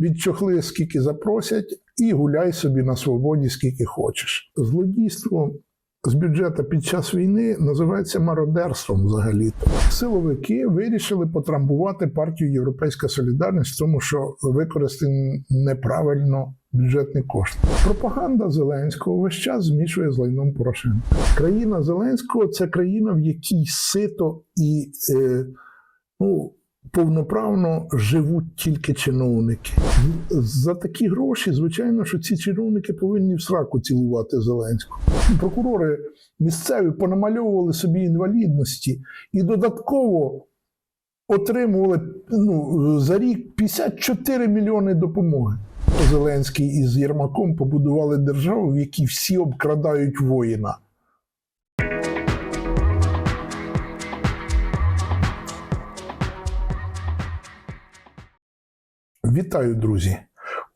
відчохли скільки запросять, і гуляй собі на свободі скільки хочеш. Злодійство з бюджету під час війни називається мародерством взагалі-то. Силовики вирішили потрамбувати партію Європейська Солідарність, тому що використані неправильно бюджетні кошти. Пропаганда Зеленського весь час змішує з лайном Порошенка. Країна Зеленського це країна, в якій сито і е, ну, повноправно живуть тільки чиновники. За такі гроші, звичайно, що ці чиновники повинні в сраку цілувати Зеленського. Прокурори місцеві понамальовували собі інвалідності і додатково отримували ну, за рік 54 мільйони допомоги. Зеленський із Єрмаком побудували державу, в якій всі обкрадають воїна. Вітаю, друзі!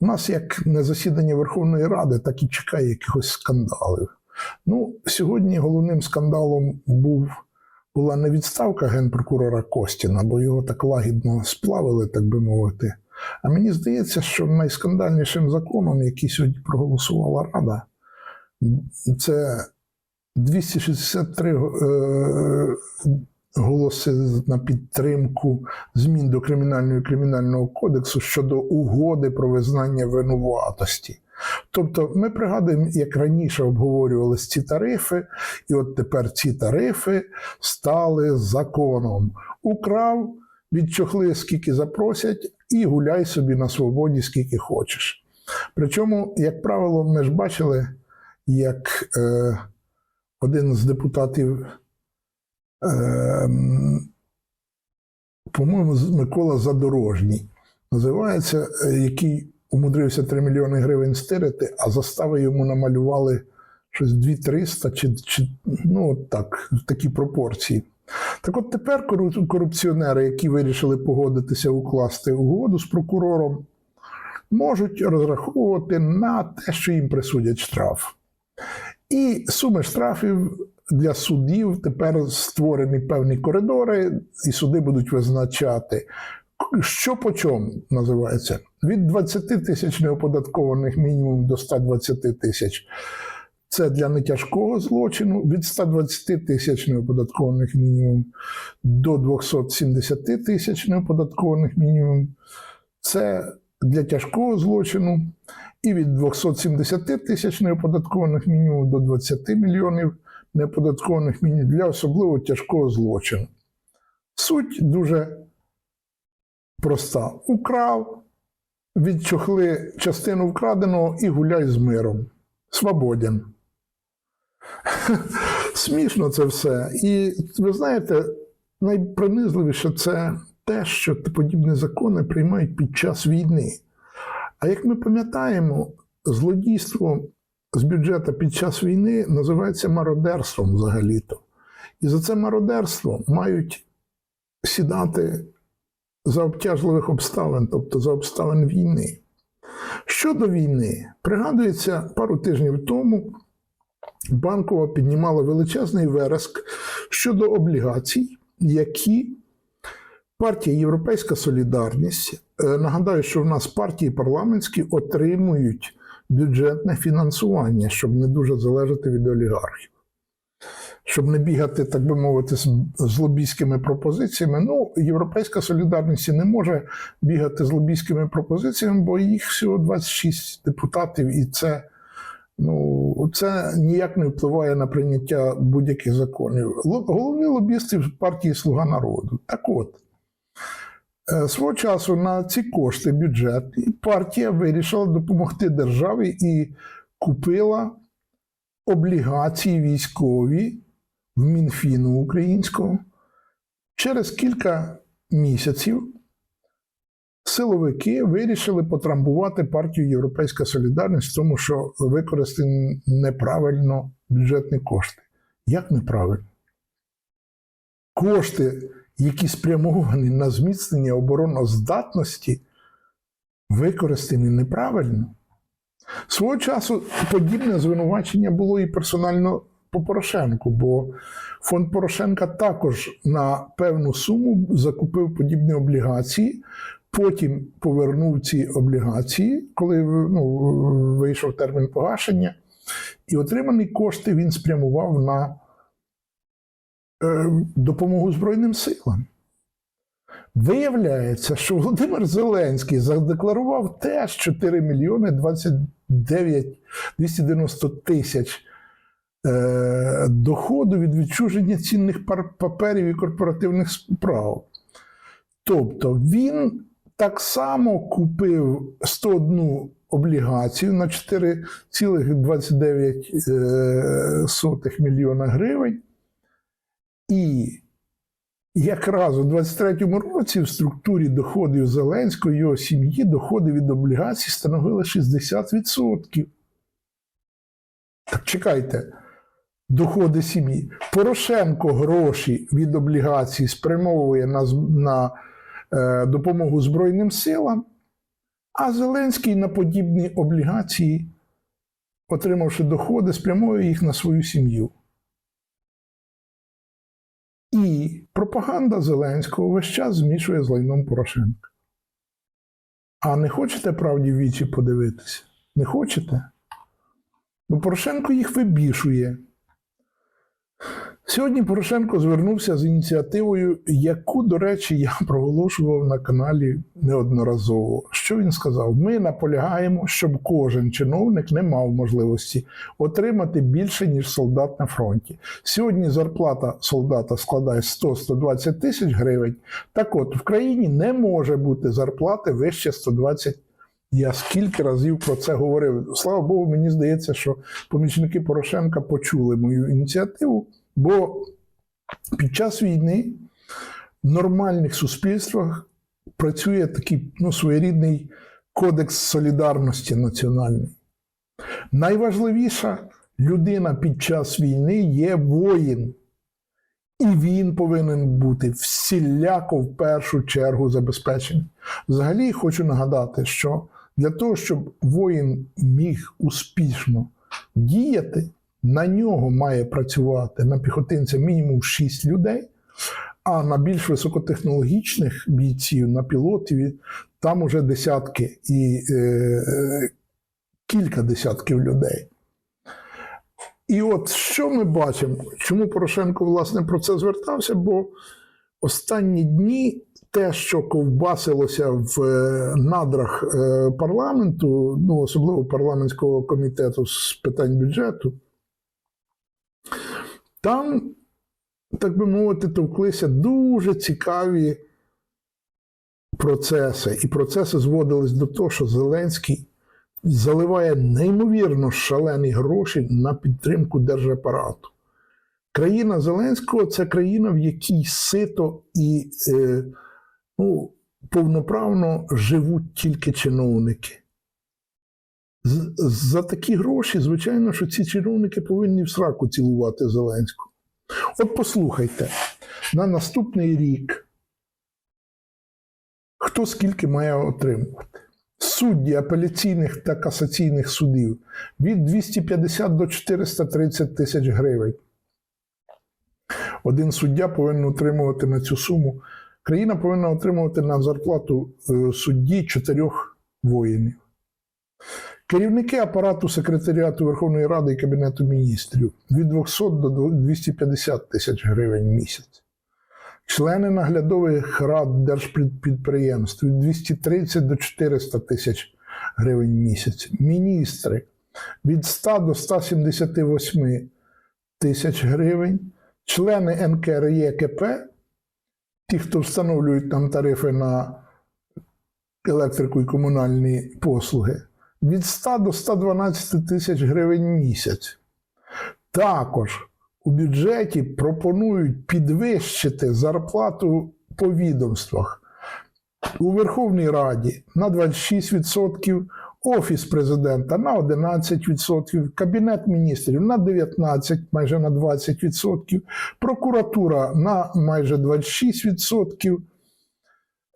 У нас як не засідання Верховної Ради, так і чекає якихось скандалів. Ну, сьогодні головним скандалом був, була не відставка генпрокурора Костіна, бо його так лагідно сплавили, так би мовити. А мені здається, що найскандальнішим законом, який сьогодні проголосувала Рада, це 263 е, голоси на підтримку змін до кримінального і кримінального кодексу щодо угоди про визнання винуватості. Тобто, ми пригадуємо, як раніше обговорювалися ці тарифи, і от тепер ці тарифи стали законом. Украв, відчохли скільки запросять, і гуляй собі на свободі скільки хочеш. Причому, як правило, ми ж бачили, як е, один з депутатів, по-моєму, Микола Задорожній, називається, е, який умудрився 3 мільйони гривень стирити, а застави йому намалювали щось 2-300 чи, чи ну так, в такі пропорції. Так от тепер корупціонери, які вирішили погодитися укласти угоду з прокурором, можуть розраховувати на те, що їм присудять штраф. І суми штрафів для судів тепер створені певні коридори, і суди будуть визначати, що по чому називається. Від 20 тисяч неоподаткованих мінімум до 120 тисяч. Це для нетяжкого злочину від 120 тисяч неоподаткованих мінімум до 270 тисяч неоподаткованих мінімум. Це для тяжкого злочину і від 270 тисяч неоподаткованих мінімум до 20 мільйонів неоподаткованих мінімум для особливо тяжкого злочину. Суть дуже проста: украв, відчохли частину вкраденого і гуляй з миром. Свободен. Смішно це все. І ви знаєте, найпронизливіше це те, що подібні закони приймають під час війни. А як ми пам'ятаємо, злодійство з бюджету під час війни називається мародерством взагалі-то. І за це мародерство мають сідати за обтяжливих обставин, тобто за обставин війни. Щодо війни, пригадується, пару тижнів тому Банкова піднімала величезний вереск щодо облігацій, які партія Європейська Солідарність, е, нагадаю, що в нас партії парламентські отримують бюджетне фінансування, щоб не дуже залежати від олігархів. Щоб не бігати, так би мовити, з, лобійськими пропозиціями. Ну, Європейська солідарність не може бігати з лобійськими пропозиціями, бо їх всього 26 депутатів, і це, ну, це ніяк не впливає на прийняття будь-яких законів. Ло- Головні лобісти в партії Слуга народу. Так от. Е, Свого часу на ці кошти бюджетні партія вирішила допомогти державі і купила облігації військові в Мінфіну українського. Через кілька місяців силовики вирішили потрамбувати партію Європейська Солідарність в тому, що використані неправильно бюджетні кошти. Як неправильно? Кошти, які спрямовані на зміцнення обороноздатності, використані неправильно. Свого часу подібне звинувачення було і персонально по Порошенку, бо фонд Порошенка також на певну суму закупив подібні облігації Потім повернув ці облігації, коли ну, вийшов термін погашення, і отримані кошти він спрямував на допомогу Збройним силам. Виявляється, що Володимир Зеленський задекларував теж 4 мільйони 29 290 тисяч е, доходу від відчуження цінних паперів і корпоративних справ. Тобто він так само купив 101 облігацію на 4,29 е, мільйона гривень. І якраз у 23-му році в структурі доходів Зеленського його сім'ї доходи від облігацій становили 60%. Так чекайте, доходи сім'ї. Порошенко гроші від облігацій спрямовує на, на е, допомогу Збройним силам, а Зеленський на подібні облігації, отримавши доходи, спрямовує їх на свою сім'ю. І пропаганда Зеленського весь час змішує з лайном Порошенка. А не хочете правді в вічі подивитися? Не хочете? Бо Порошенко їх вибішує. Сьогодні Порошенко звернувся з ініціативою, яку, до речі, я проголошував на каналі неодноразово. Що він сказав? Ми наполягаємо, щоб кожен чиновник не мав можливості отримати більше, ніж солдат на фронті. Сьогодні зарплата солдата складає 100-120 тисяч гривень. Так от, в країні не може бути зарплати вище 120 я скільки разів про це говорив. Слава Богу, мені здається, що помічники Порошенка почули мою ініціативу, бо під час війни в нормальних суспільствах працює такий ну, своєрідний кодекс солідарності національний. Найважливіша людина під час війни є воїн. І він повинен бути всіляко в першу чергу забезпечений. Взагалі хочу нагадати, що для того, щоб воїн міг успішно діяти, на нього має працювати на піхотинця мінімум 6 людей, а на більш високотехнологічних бійців, на пілотів, там уже десятки і е, кілька десятків людей. І от що ми бачимо? Чому Порошенко власне про це звертався? Бо останні дні те, що ковбасилося в е, надрах е, парламенту, ну особливо парламентського комітету з питань бюджету, там, так би мовити, товклися дуже цікаві процеси. І процеси зводились до того, що Зеленський заливає неймовірно шалені гроші на підтримку держапарату. Країна Зеленського це країна, в якій сито і е, ну, повноправно живуть тільки чиновники. За такі гроші, звичайно, що ці чиновники повинні в сраку цілувати Зеленського. От послухайте, на наступний рік хто скільки має отримувати? Судді апеляційних та касаційних судів від 250 до 430 тисяч гривень. Один суддя повинен отримувати на цю суму. Країна повинна отримувати на зарплату е, судді чотирьох воїнів. Керівники апарату секретаріату Верховної Ради і Кабінету міністрів від 200 до 250 тисяч гривень в місяць. Члени наглядових рад держпідприємств від 230 до 400 тисяч гривень в місяць. Міністри від 100 до 178 тисяч гривень. Члени НКРЄКП, ті, хто встановлюють там тарифи на електрику і комунальні послуги, від 100 до 112 тисяч гривень місяць. Також у бюджеті пропонують підвищити зарплату по відомствах. У Верховній Раді на 26%, Офіс президента на 11%, Кабінет міністрів на 19%, майже на 20%, прокуратура на майже 26%,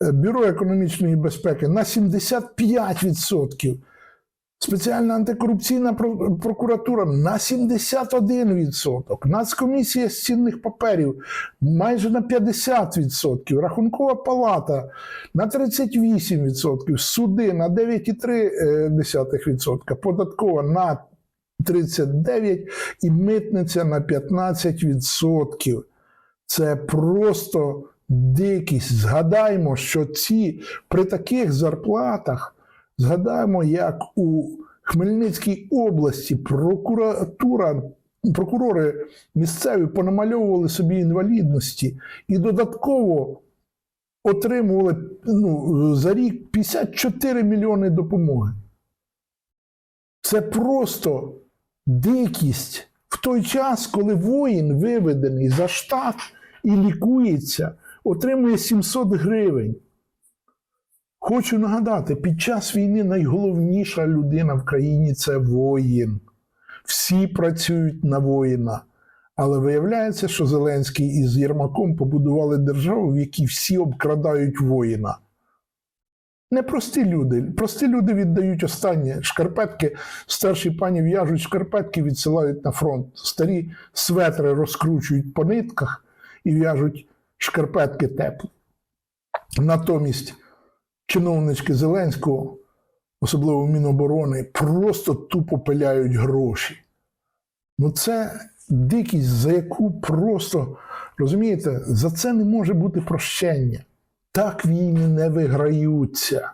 е, Бюро економічної безпеки на 75%. Спеціальна антикорупційна прокуратура на 71%, Нацкомісія з цінних паперів майже на 50%, Рахункова палата на 38%, суди на 9,3%, податкова на 39% і митниця на 15%. Це просто дикість. Згадаймо, що ці при таких зарплатах, згадаємо, як у Хмельницькій області прокуратура, прокурори місцеві понамальовували собі інвалідності і додатково отримували ну, за рік 54 мільйони допомоги. Це просто дикість в той час, коли воїн виведений за штат і лікується, отримує 700 гривень. Хочу нагадати, під час війни найголовніша людина в країні це воїн. Всі працюють на воїна. Але виявляється, що Зеленський із Єрмаком побудували державу, в якій всі обкрадають воїна. Не прості люди. Прості люди віддають останнє. Шкарпетки, старші пані в'яжуть шкарпетки, відсилають на фронт. Старі светри розкручують по нитках і в'яжуть шкарпетки теплі. Натомість чиновнички Зеленського, особливо Міноборони, просто тупо пиляють гроші. Ну це дикість, за яку просто, розумієте, за це не може бути прощення. Так війни не виграються.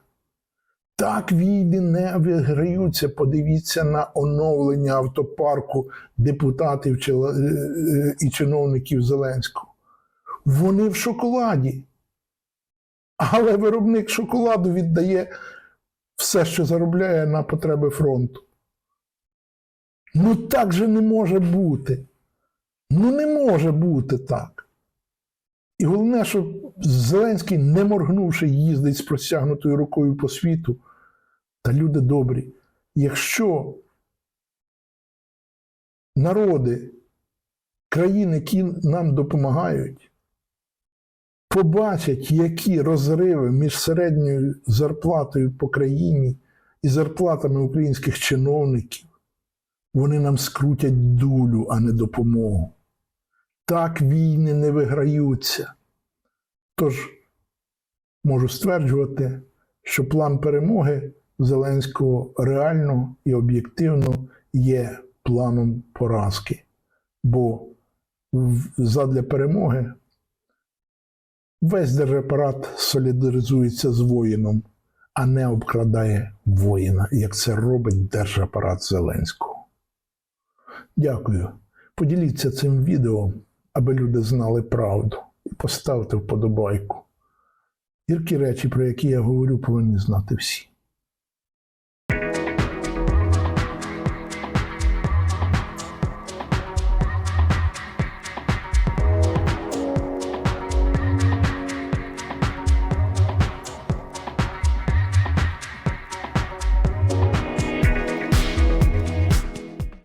Так війни не виграються. Подивіться на оновлення автопарку депутатів е, е, і чиновників Зеленського. Вони в шоколаді. Але виробник шоколаду віддає все, що заробляє на потреби фронту. Ну так же не може бути. Ну не може бути так. І головне, що Зеленський, не моргнувши, їздить з простягнутою рукою по світу. Та люди добрі. Якщо народи, країни, які нам допомагають, побачать, які розриви між середньою зарплатою по країні і зарплатами українських чиновників, вони нам скрутять дулю, а не допомогу. Так війни не виграються. Тож можу стверджувати, що план перемоги Зеленського реально і об'єктивно є планом поразки. Бо задля перемоги весь держапарат солідаризується з воїном, а не обкрадає воїна, як це робить держапарат Зеленського. Дякую. Поділіться цим відео, аби люди знали правду. І поставте вподобайку. Гіркі речі, про які я говорю, повинні знати всі.